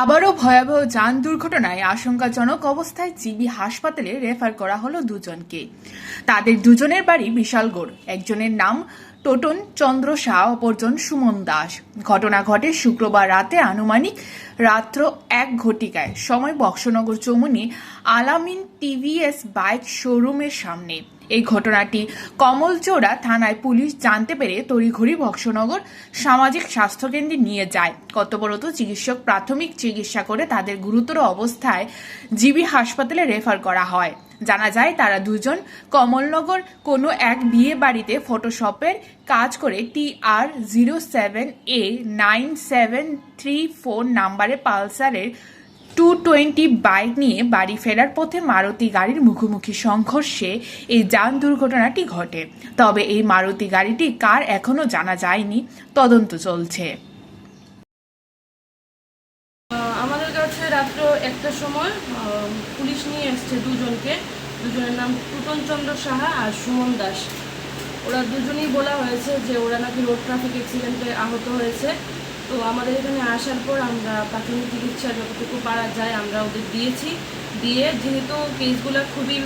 আবারও ভয়াবহ যান দুর্ঘটনায় আশঙ্কাজনক অবস্থায় জিবি হাসপাতালে রেফার করা হলো দুজনকে। তাদের দুজনের বাড়ি বিশালগড়। একজনের নাম টোটন চন্দ্র শাহ, অপরজন সুমন দাস। ঘটনা ঘটে শুক্রবার রাতে আনুমানিক রাত্র এক ঘটিকায়। সময় বক্সনগর চৌমুনি আলামিন টিভিএস বাইক শোরুমের সামনে। এই ঘটনাটি। কমলচোড়া থানায় পুলিশ জানতে পেরে তড়িঘড়ি বক্সনগর সামাজিক স্বাস্থ্যকেন্দ্রে নিয়ে যায়। কর্তব্যরত চিকিৎসক প্রাথমিক চিকিৎসা করে তাদের গুরুতর অবস্থায় জিবি হাসপাতালে রেফার করা হয়। জানা যায়, তারা দুজন কমলনগর কোনো এক বিয়ে বাড়িতে ফটোশপের কাজ করে T R zero seven A nine seven three four নাম্বারে পালসারের টু টোয়েন্টি বাইক নিয়ে বাড়ি ফেরার পথে মারুতি গাড়ির মুখোমুখি সংঘর্ষে এই যান দুর্ঘটনাটি ঘটে। তবে এই মারুতি গাড়িটি কার এখনও জানা যায়নি। তদন্ত চলছে। আমাদের কাছে রাত্র একটার সময় পুলিশ নিয়ে এসছে দুজনকে। দুজনের নাম টুটন চন্দ্র সাহা আর সুমন দাস। ওরা দুজনেই বলা হয়েছে যে ওরা নাকি রোড ট্রাফিক অ্যাক্সিডেন্টে আহত হয়েছে। তো আমাদের এখানে আসার পর আমরা প্রাথমিক চিকিৎসা যতটুকু পারা যায় আমরা ওদের দিয়েছি। দিয়ে যেহেতু কেসগুলো খুবই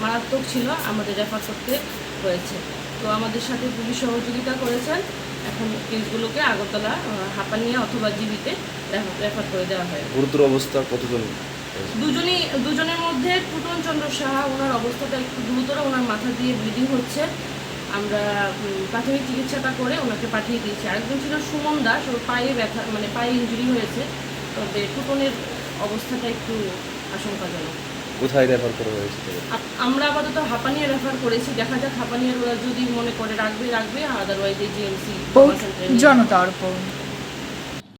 মারাত্মক ছিল আমাদের রেফার করতে হয়েছে। তো আমাদের সাথে পুলিশ সহযোগিতা করেছেন। এখন কেসগুলোকে আগরতলা হাঁপানিয়া অথবা জিবিতে রেফার- রেফার করে দেওয়া হয় গুরুতর অবস্থা কতজন দুজনই দুজনের মধ্যে টুটন চন্দ্র সাহা ওনার অবস্থাটা একটু গুরুতর ওনার মাথা দিয়ে ব্লিডিং হচ্ছে। আমরা প্রাথমিক চিকিৎসাটা করে ওনাকে পাঠিয়ে দিয়েছি। আরেকজন ছিল সুমন দাস ওর পায়ে ব্যথা মানে পায়ে ইঞ্জুরি হয়েছে। তবে টুটনের অবস্থাটা একটু আশঙ্কাজনক। কোথায় রেফার করা হয়েছে? আমরা আপাতত হাপানিয়া রেফার করেছি। দেখা যাক হাপানিয়ার ওরা যদি মনে করে রাখবে রাখবে আদারওয়াইজ এই জিএমসি জনতা অর্পণ